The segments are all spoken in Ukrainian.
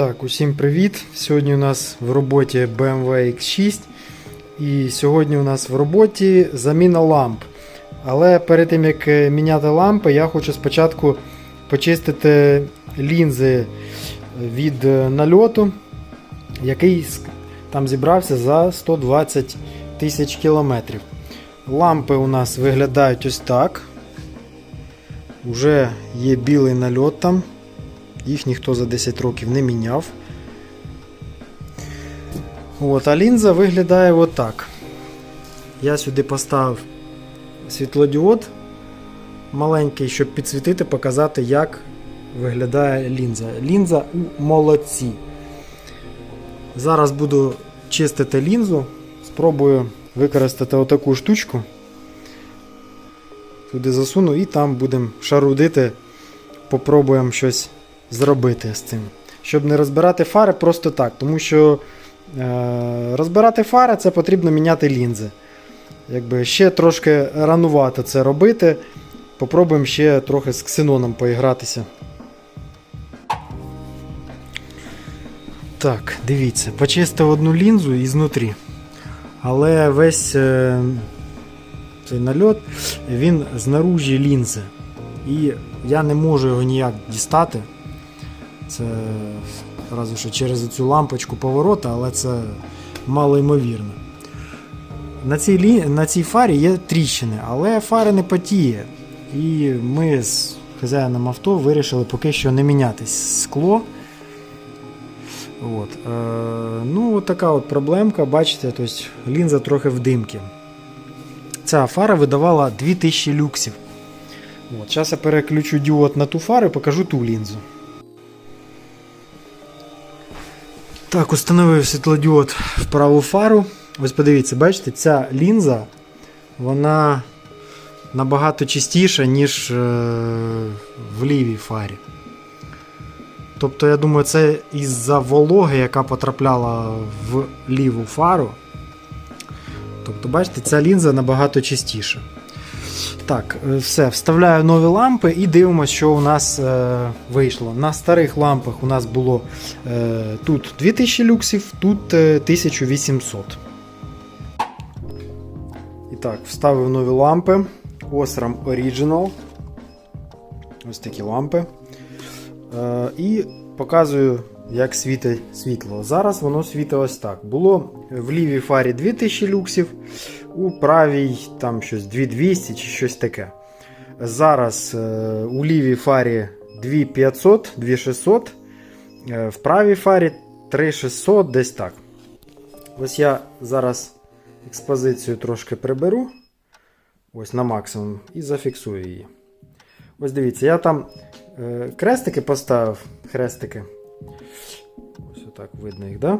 Так, усім привіт! Сьогодні у нас в роботі BMW X6. І сьогодні у нас в роботі заміна ламп. Але перед тим як е, міняти лампи, я хочу спочатку почистити лінзи від е, нальоту, який там зібрався за 120 тисяч кілометрів. Лампи у нас виглядають ось так. Уже є білий нальот там. Їх ніхто за 10 років не міняв. От, а лінза виглядає отак. Я сюди поставив світлодіод маленький, щоб підсвітити, показати, як виглядає лінза. Лінза у молодці. Зараз буду чистити лінзу. Спробую використати отаку штучку. Туди засуну і там будемо шарудити. Попробуємо щось зробити з цим. Щоб не розбирати фари просто так. Тому що е, розбирати фари це потрібно міняти лінзи. Якби ще трошки ранувато це робити. Попробуємо ще трохи з ксеноном поігратися. Так, дивіться, почистив одну лінзу ізнутрі. Але весь е, цей нальот він знаружі лінзи. І я не можу його ніяк дістати. Це разве що через цю лампочку поворота, але це мало ймовірно. На цій, лі... на цій фарі є тріщини, але фара не потіє. І ми з хазяїном авто вирішили поки що не міняти скло. От. Е, ну, така от проблемка, бачите, тобто лінза трохи в димки. Ця фара видавала 2000 люксів. От, Зараз я переключу діод на ту фару і покажу ту лінзу. Так, установив світлодіод в праву фару. Ось подивіться, бачите, ця лінза вона набагато чистіша, ніж е, в лівій фарі. Тобто, я думаю, це із-за вологи, яка потрапляла в ліву фару. Тобто, бачите, ця лінза набагато чистіша. Так, е, все, вставляю нові лампи і дивимося, що у нас е, вийшло. На старих лампах у нас було е, тут 2000 люксів, тут е, 1800. І так, вставив нові лампи. Osram Original. Ось такі лампи. Е, і показую, як світить світло. Зараз воно світить ось так. Було в лівій фарі 2000 люксів, у правій там щось 2200 чи щось таке. Зараз е, у лівій фарі 2500, 2600, е, в правій фарі 3600, десь так. Ось я зараз експозицію трошки приберу. Ось на максимум і зафіксую її. Ось дивіться, я там е, крестики поставив. Хрестики. Ось отак видно їх, да?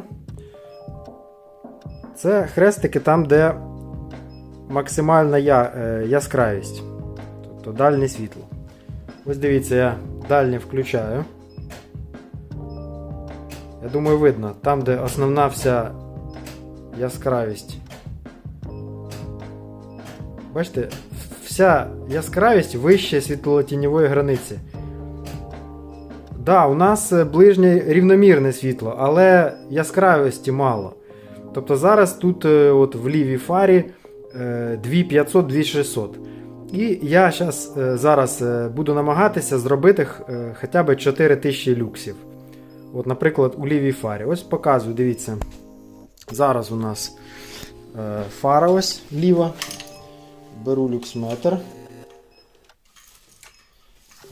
Це хрестики там, де максимальна я, е, яскравість. Тобто дальнє світло. Ось дивіться, я дальнє включаю. Я думаю, видно, там, де основна вся яскравість. Бачите, вся яскравість вище світлотіньової границі. Да, у нас е, ближнє рівномірне світло, але яскравості мало. Тобто зараз тут е, от в лівій фарі е, 2500, 2600. І я щас, е, зараз е, буду намагатися зробити е, хоча б 4000 люксів. От, Наприклад, у лівій фарі. Ось показую, дивіться. Зараз у нас фара ось ліва. Беру люксметр.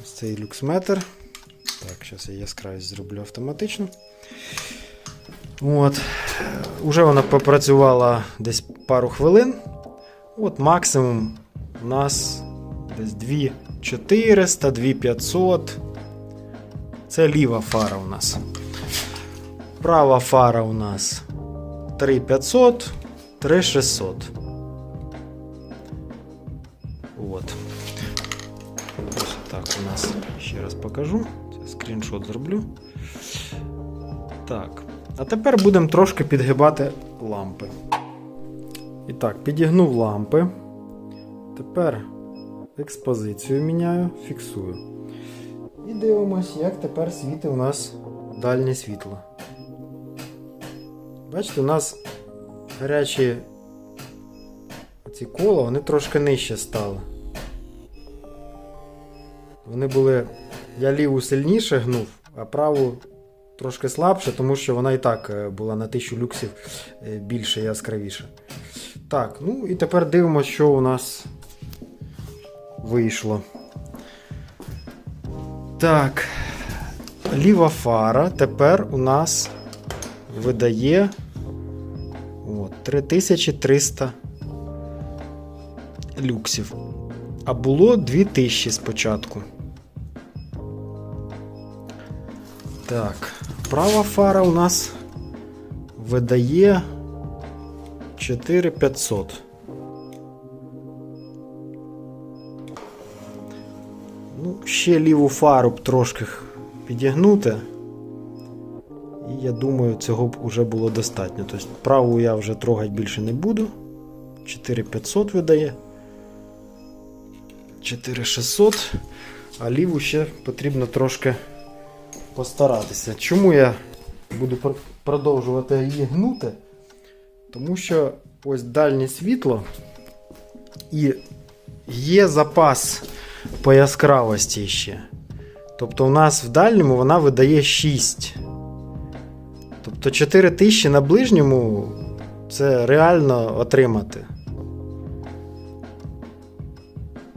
Ось цей люксметр. Так, зараз я яскравість зроблю автоматично. От. Уже вона попрацювала десь пару хвилин. От максимум у нас десь 2400, 2500. Це ліва фара у нас. Права фара у нас 3500, 3600. От. Ось так у нас ще раз покажу. Це скріншот зроблю. Так. А тепер будемо трошки підгибати лампи. І так, підігнув лампи. Тепер експозицію міняю, фіксую. І дивимось, як тепер світить у нас дальнє світло. Бачите, у нас гарячі ці кола, вони трошки нижче стали. Вони були. Я ліву сильніше гнув, а праву трошки слабше, тому що вона і так е, була на 1000 люксів е, більше яскравіше. Так, ну і тепер дивимося, що у нас вийшло. Так. Ліва фара тепер у нас видає от, 3300 люксів. А було 2000 спочатку. Так, права фара у нас видає 4500. Ну, ще ліву фару б трошки підігнути. І я думаю, цього б уже було достатньо. Тобто праву я вже трогати більше не буду. 4500 видає. 4600. А ліву ще потрібно трошки постаратися. Чому я буду продовжувати її гнути? Тому що ось дальнє світло і є запас по яскравості ще. Тобто у нас в дальньому вона видає 6. Тобто 4000 на ближньому це реально отримати.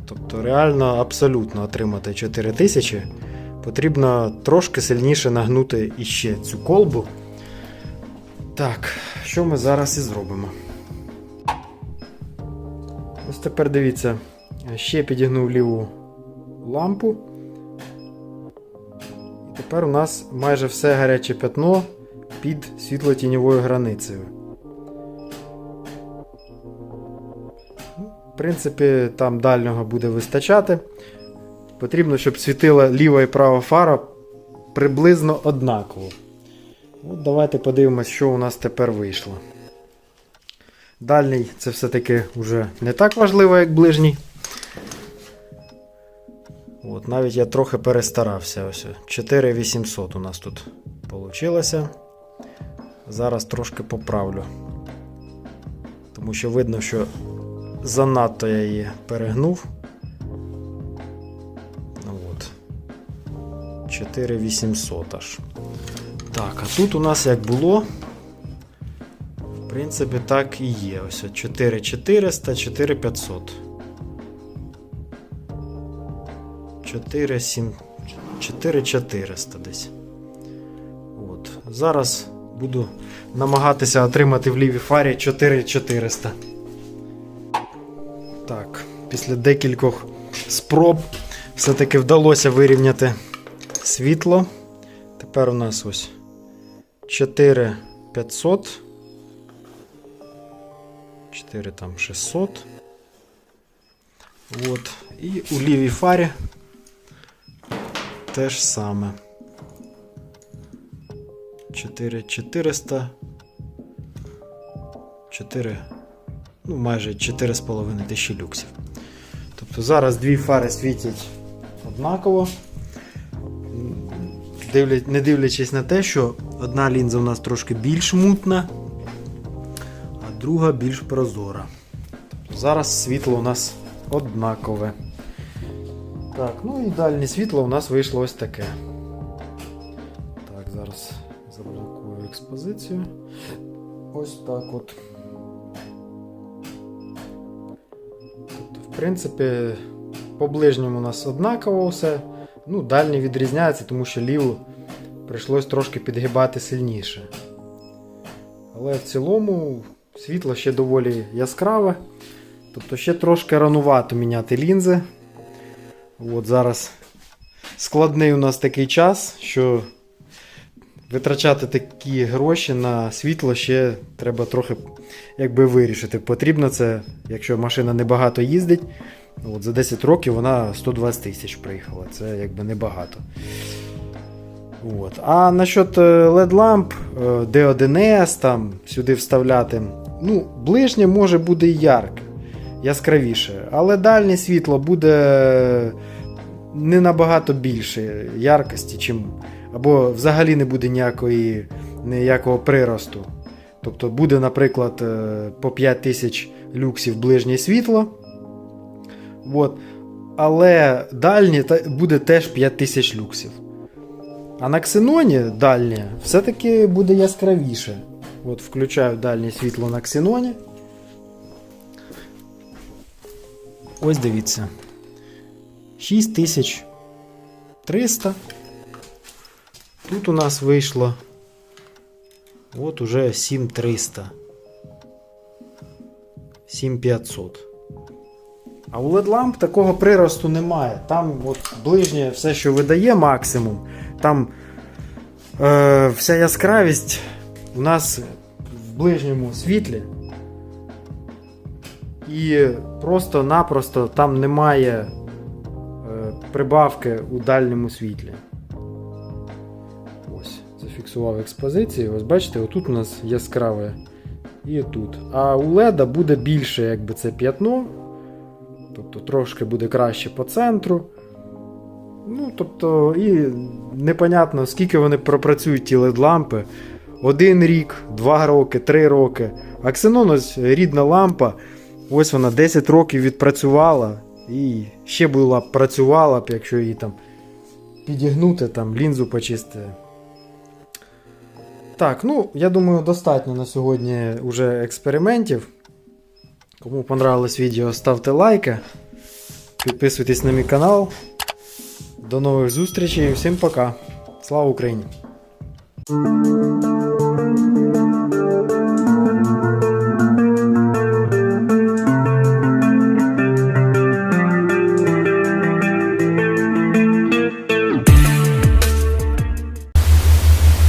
Тобто реально абсолютно отримати 4000. Потрібно трошки сильніше нагнути іще цю колбу. Так, що ми зараз і зробимо? Ось тепер дивіться, ще підігнув ліву лампу. І тепер у нас майже все гаряче пятно під світло-тіньовою границею. Ну, В принципі, там дальнього буде вистачати. Потрібно, щоб світила ліва і права фара приблизно однаково. От давайте подивимось, що у нас тепер вийшло. Дальній це все-таки вже не так важливо, як ближній. От, навіть я трохи перестарався. Ось 4800 у нас тут вийшло. Зараз трошки поправлю. Тому що видно, що занадто я її перегнув. Ну от. 4800 аж. Так, а тут у нас як було. В принципі, так і є. Ось 4400, 4500. 4, 7, 4400 десь. От. Зараз буду намагатися отримати в лівій фарі 4400. Так, після декількох спроб все-таки вдалося вирівняти світло. Тепер у нас ось 4500. 4 там 600. От. І у лівій фарі те ж саме. 4400. 4. Ну, майже 4,5 тисячі люксів. Тобто зараз дві фари світять однаково. Дивлять, не дивлячись на те, що одна лінза у нас трошки більш мутна, а друга більш прозора. Зараз світло у нас однакове. Так, ну і дальнє світло у нас вийшло ось таке. Так, зараз заблокую експозицію. Ось так от. Тобто, в принципі, по ближньому у нас однаково все. Ну, дальнє відрізняється, тому що ліву прийшлось трошки підгибати сильніше. Але в цілому світло ще доволі яскраве. Тобто ще трошки ранувато міняти лінзи. От зараз складний у нас такий час, що витрачати такі гроші на світло ще треба трохи якби вирішити. Потрібно це, якщо машина небагато їздить. От За 10 років вона 120 тисяч приїхала. Це якби небагато. От. А насчет LED ламп D1S там сюди вставляти. Ну, ближнє може і ярке, яскравіше, але дальнє світло буде не набагато більше яркості, чим або взагалі не буде ніякої, ніякого приросту. Тобто буде, наприклад, е, по 5000 люксів ближнє світло. От. Але дальнє буде теж 5000 люксів. А на ксеноні дальнє все-таки буде яскравіше. От включаю дальнє світло на ксеноні. Ось дивіться. 6300. Тут у нас вийшло. От уже 7300. 7500. А у LED ламп такого приросту немає. Там от ближнє все, що видає максимум. Там е, вся яскравість у нас в ближньому світлі. І просто-напросто там немає е, прибавки у дальньому світлі. Ось, зафіксував експозицію. Ось бачите, отут у нас яскраве і тут. А у LED буде більше якби це п'ятно. Тобто трошки буде краще по центру. Ну, тобто, і непонятно, скільки вони пропрацюють ті LED-лампи. Один рік, два роки, три роки. А ось рідна лампа. Ось вона 10 років відпрацювала. І ще була б працювала б, якщо її там підігнути, там лінзу почистити. Так, ну, я думаю, достатньо на сьогодні вже експериментів. Кому понравилось відео, ставте лайки. Підписуйтесь на мій канал. До нових зустрічей. Всім пока. Слава Україні!